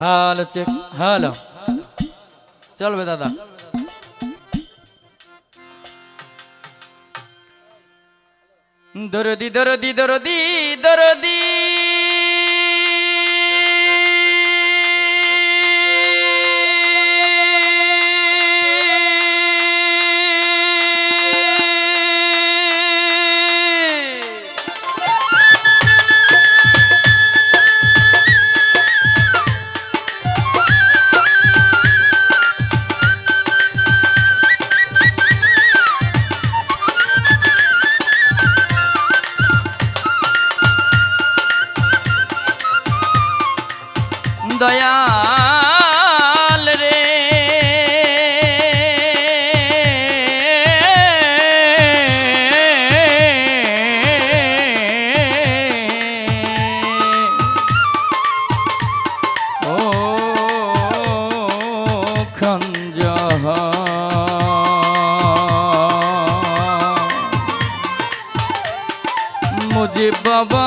Hello check hello চলবে দাদা। দরদি দরদি দরদি দরদি। বাবা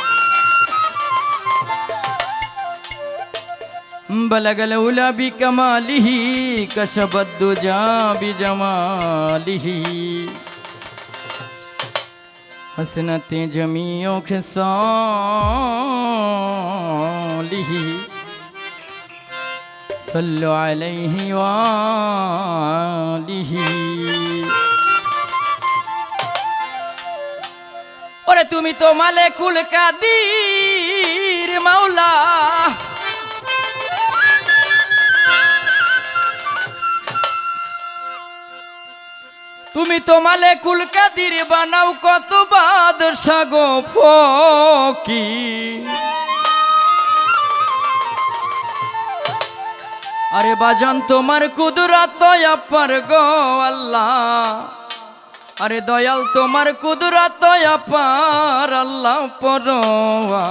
بلغ الأولى بكماله كشف الدجى بجماله حسنت جميع خصاله صلوا عليه وآله ওরে তুমি তো মালেকুল কাদির মাওলা তুমি তো মালেকুল কাদির বানাও কত বাদশা গো ফকির। আরে বাজান, তোমার কুদরত আপার গো আল্লাহ। আরে দয়াল, তোমার কুদরত আপার আল্লাহ পরোয়া।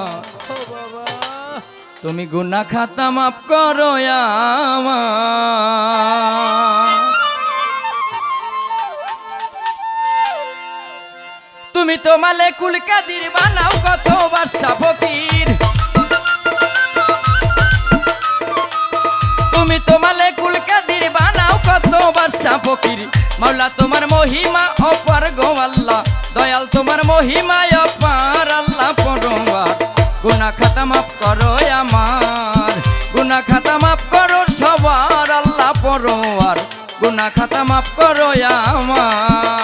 তুমি গুনা খাতা মাফ করো আমার। তুমি তো মালেকুল কাদির বানাও কত বাদশা ফকির। তুমি তোমালে মালেকুল কাদির বানাও কত বাদশা ফকির। মাওলা তোমার মহিমা, অপার গো আল্লাহ। দয়াল তোমার মহিমা, অপার আল্লাহ পরোয়ার। গুনা খাতা মাফ করো আমার। গুনা খাতা মাফ করো সবার আল্লাহ পরোয়ার। গুনা খাতা মাফ করো আমার।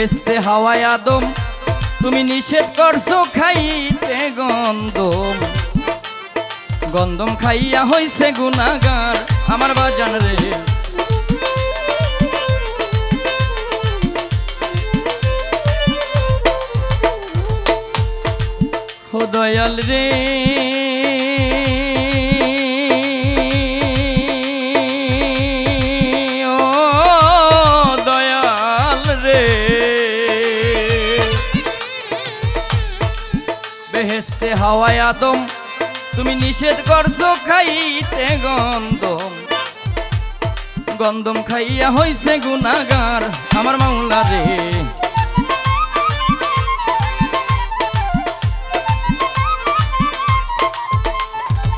বেহেস্তে হাওয়ায় আদম, তুমি নিষেধ করছ খাইতে গন্ধম। গন্ধম খাইয়া হইছে গুনাগার আমার বাজান রে। দয়াল রে। বেহেস্তে হাওয়ায় আদম, তুমি নিষেধ করছ খাইতে গন্ধম। গন্ধম খাইয়া হইছে গুনাগার আমার মাওলা রে।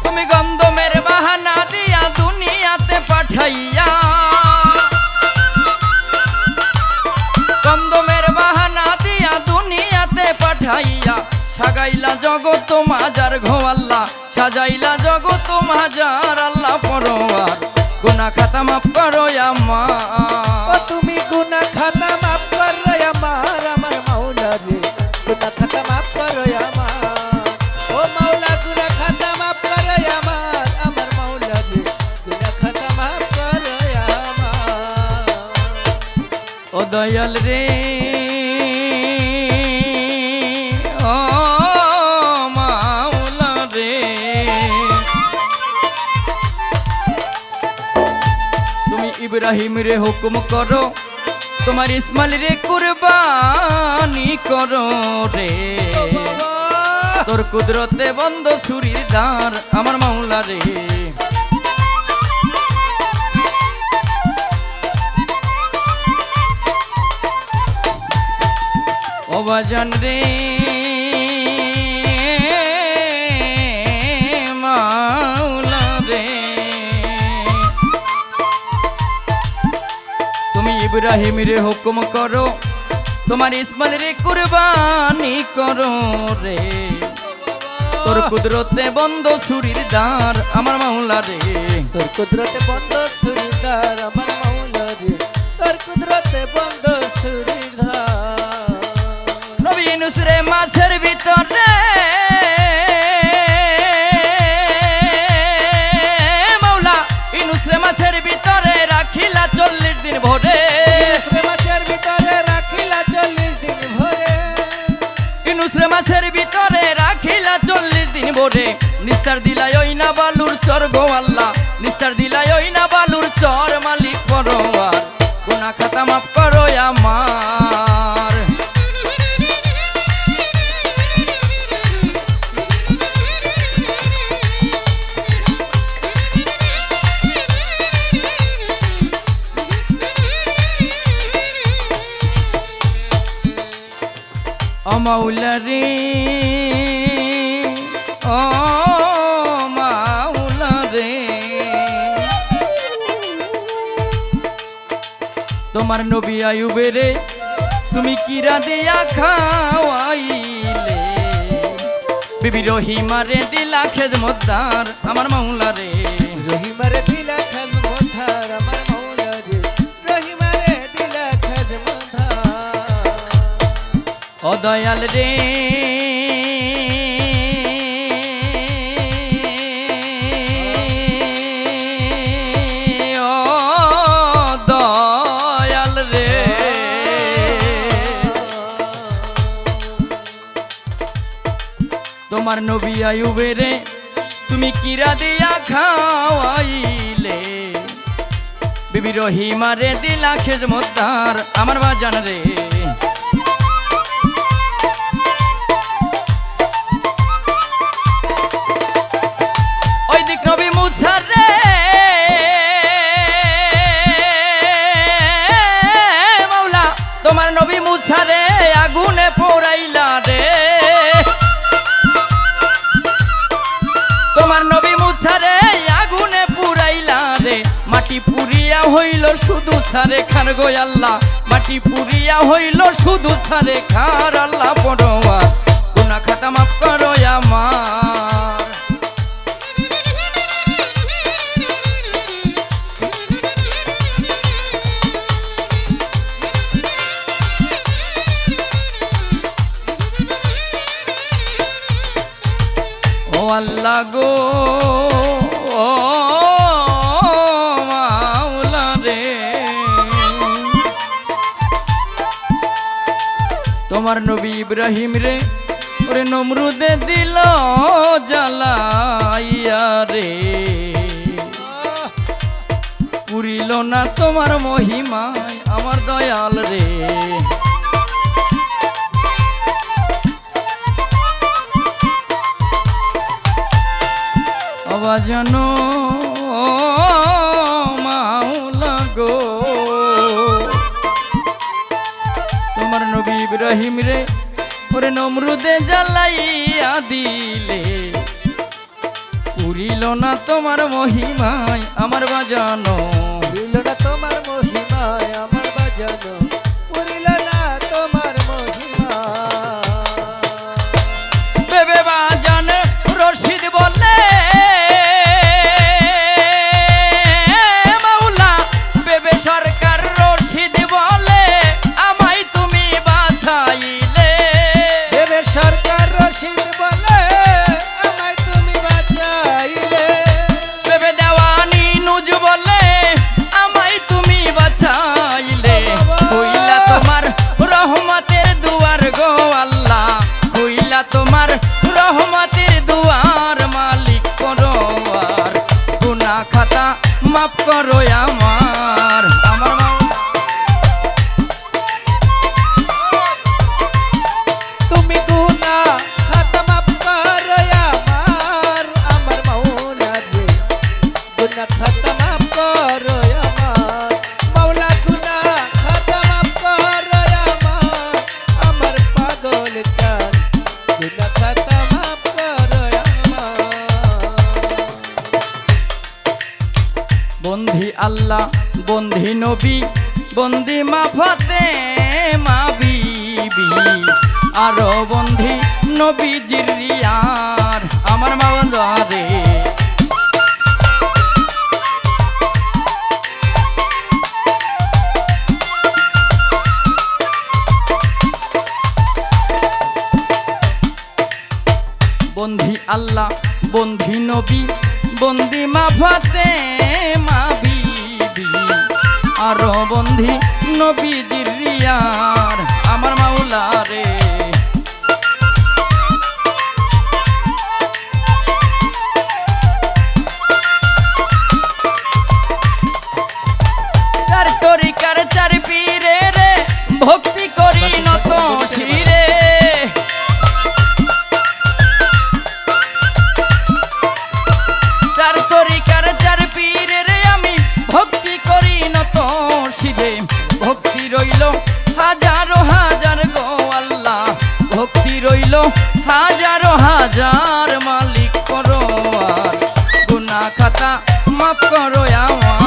তুমি গন্ধমের বাহানা দিয়া দুনিয়াতে পাঠাইয়া সাগাইলা জগত মাজার ঘোয়াল্লা সাজাইলা জগত মাজার আল্লাহ পরোয়ার। গুনা খাতা মাফ করো আমার। তুমি গুনা খাতা মাফ করো আমার আমার মাওলা রে। গুনা খাতা মাফ করো আমার। ও মাওলা গুনা খাতা মাফ করো আমার আমার মাওলা রে। গুনা খাতা মাফ করো আমার। ও দয়াল রে ইব্রাহিম রে হুকুম করো, তোমার ইসমাইল রে কুরবানি করো রে। তোর কুদরতে বন্ধ ছুরির দ্বার আমার মাওলা রে। অবাজান রে তুমি ইব্রাহিম রে হুকুম করো, তোমার ইসমাল রে কুরবানি করো রে। তোর কুদরতে বন্ধ সুরির দ্বার আমার মাওলা রে। তোর কুদরতে বন্ধ সুরির দ্বার আমার মাওলা রে। তোর কুদরতে বন্ধ সুরিদার মাছের ভিতরে রাখিলা চল্লিশ দিন ভরে। নিস্তার দিলাই ওই না বালুর স্বর্গ আল্লাহ। নিস্তার দিলাই ওই না বালুর চর তোমার নবী আয়ুবেরে তুমি কিরা দিয়া খাওয়াইলে? বিবি রহিমারে দিলা খেজ মোদ্দার আমার মাওলা রে। রহিমারে দিলা খেজ মোদ্দার আমার মাওলা রে। রহিমারে দিলা খেজ মধার ও দয়াল রে তোমার নবী আয়ুবে রে, তুমি কিরা দিয়া খাওয়াইলে? বিবি রহিমারে দিলা খেজমতার আমার বাজান রে। পুরিয়া হইল শুধু ছারে খার গো আল্লাহ। মাটি পুরিয়া হইল শুধু ছারে খার আল্লাহ পড়োয়া গুনা খাতা মাফ করো আমার। আল্লাহ গো। তোমার নবী ইব্রাহিম রে, ওরে নমরুদে দিল জ্বালাইয়া রে। পুরিল না তোমার মহিমায় আমার দয়াল রে। বাজানো ইব্রাহিম রে, ওরে নমরুদে জ্বালাইয়া দিলে। পুরিল না তোমার মহিমায় আমার বাজানো। পুরিল না তোমার মহিমায় আমার বাজানো। মাফ করো বন্ধি আল্লাহ বন্ধি নবী, বন্দি মা ফতে মা বিবি। আরও বন্ধি নবীজির রিয়ার আমার মা রে বন্ধি আল্লাহ বন্ধি নবী বন্দি মা ফাতে মা বিবি। আরও বন্ধি নবীজির রিয়ার হাজারো মালিক করো আর গুনা খাতা মাফ করো আমার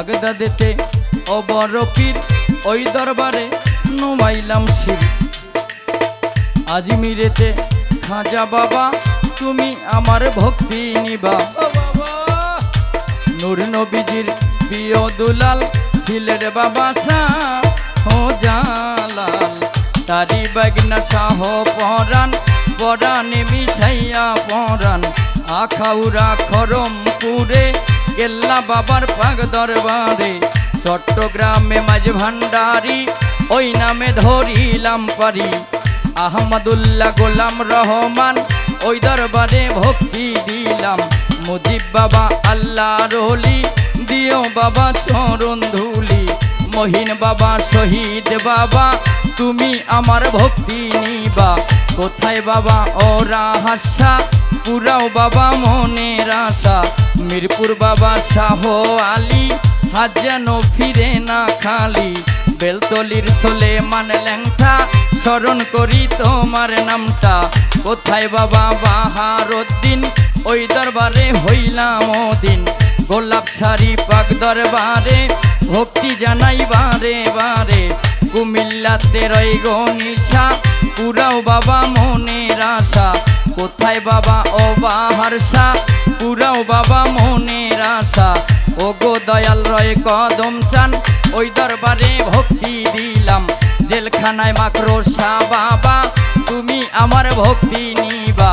বাগদাদেতে অবরপীর ওই দরবারে নুমাইলাম শির। আজমিরেতে খাজা বাবা, তুমি আমার ভক্তি নিবা। নূর নবীজির প্রিয় দুলাল ছিলের বাবা শাহ ও জালাল। তারি বাগনা শাহ পরাণ পরাণে মিশাইয়া পরাণ। আখাউরা খরমপুরে গেল্লা বাবার পাগ দরবারে, চট্টগ্রামে মাঝ ভান্ডারি, ওই নামে ধরিলাম পারি। আহমদুল্লাহ গোলাম রহমান, ওই দরবারে ভক্তি দিলাম। মুজিব বাবা আল্লাহ রহলি দিও বাবা চরণ ধুলি। মহিন বাবা, শহীদ বাবা, তুমি আমার ভক্তি নিবা। কোথায় বাবা ওরা হাসা পুরাও বাবা মনের আশা। মিরপুর বাবা, শাহ আলী হাজ যেন ফিরে না খালি। বেলতলির ছোলে মানে ল্যাংটা, স্মরণ করি তোমার নামটা। কোথায় বাবা, বাহারুদ্দিন? ওই দরবারে হইলাম দিন গোলাপ শাড়ি পাক দরবারে, ভক্তি জানাই বারে বারে। কুমিল্লাতে রই গনিশা পুরাও বাবা মনের আশা। কোথায় বাবা ও বাহারসা পুরাও বাবা মনের আশা। ও গো দয়াল রয় কদম চান, ওই দরবারে ভক্তি দিলাম। জেলখানায় মাকড়সা বাবা, তুমি আমার ভক্তি নিবা।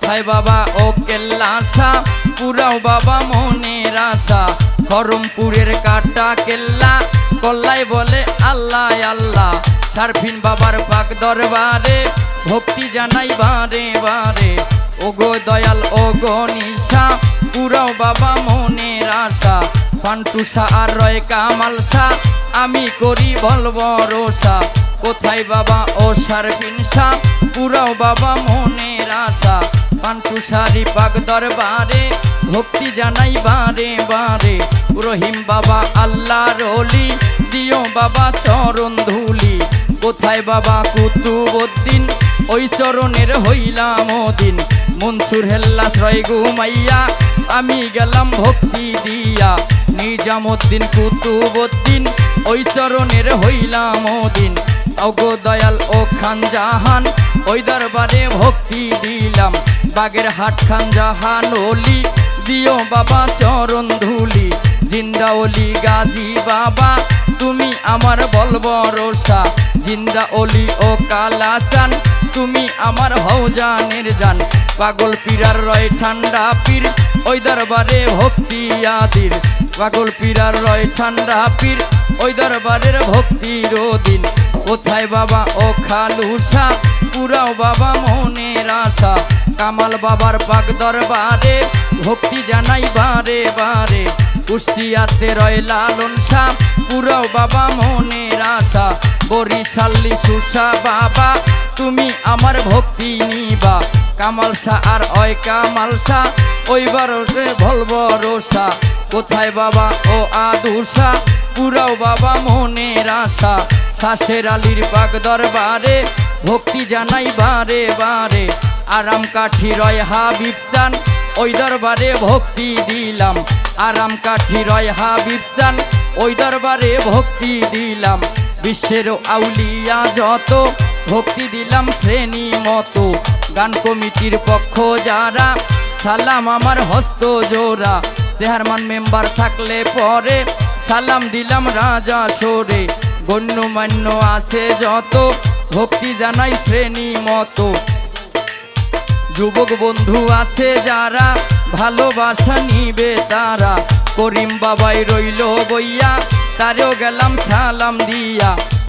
কোথায় বাবা? ও কেল্লাসা পুরাও বাবা মনের আশা। খরমপুরের কাটা কেল্লা কল্লাই বলে আল্লাহ আল্লাহ। সারফিন বাবার পাক দরবারে, ভক্তি জানাই বারে বারে। ওগো দয়াল ও ওগো নিশা, পুরাও বাবা মনের আশা। ফান্টুসা আর রয় কামালসা আমি করি বল রোসা কোথায় বাবা? ও সারফিনসা পুরাও বাবা মনের আশা। পান্টুসারি পাক দরবারে, ভক্তি জানাই বারে বারে। রহিম বাবা আল্লাহ রলি দিও বাবা চরণ ধুলি। কোথায় বাবা কুতুবদ্দিন ওই চরণের হইলাম দিন মনসুর হেল্লা রয় ঘুমাইয়া, আমি গেলাম ভক্তি দিয়া। নিজামুদ্দিন কুতুবুদ্দিন ওই চরণের হইলাম দিন অগো দয়াল ও খান জাহান, ওই দরবারে ভক্তি দিলাম। বাগের হাট খান জাহান ওলি দিও বাবা চরণ ধুলি। জিন্দা ওলি গাজী বাবা, তুমি আমার বল ভরসা। জিন্দা ওলি ও কালা চান, তুমি আমার হও জানের জান। পাগল পীরার রয় ঠান্ডা পীর, ওই দরবারে ভক্তি আদির। পাগল পীরার রয় ঠান্ডা পীর, ওই দরবারের ভক্তির দিন কোথায় বাবা ও খালুসা, পুরাও বাবা মনের আশা। কামাল বাবার পাক দরবারে, ভক্তি জানাই বারে বারে। কুষ্টিয়াতে রয় লালন শাহ পুরাও বাবা মনের আশা। বরিশাল্লি সুসা বাবা, তুমি আমার ভক্তি নিবা। কামাল শাহ আর অয় কামাল শাহ, ওই বারোতে ভল ভরসা কোথায় বাবা ও আদুষা পুরাও বাবা মনের আশা। শাসের আলির পাক দরবারে, ভক্তি জানাই বারে বারে। আরাম কাঠি রয় হাবিব চান, ওই দরবারে ভক্তি দিলাম। আরাম কাঠি রয় হাবিব চান, ওই দরবারে ভক্তি দিলাম। বিশ্বের আউলিয়া যত, ভক্তি দিলাম শ্রেণি মতো। গান কমিটির পক্ষ যারা, সালাম আমার হস্ত জোড়া। চেয়ারম্যান, মেম্বার থাকলে পরে সালাম দিলাম রাজা সরে। গণ্যমান্য আছে যত, ভক্তি জানাই শ্রেণি মতো। যুবক বন্ধু আছে যারা, ভালোবাসা নিবে তারা। করিম বাবাই রইল বইয়া, তারেও গেলাম সালাম দিয়া।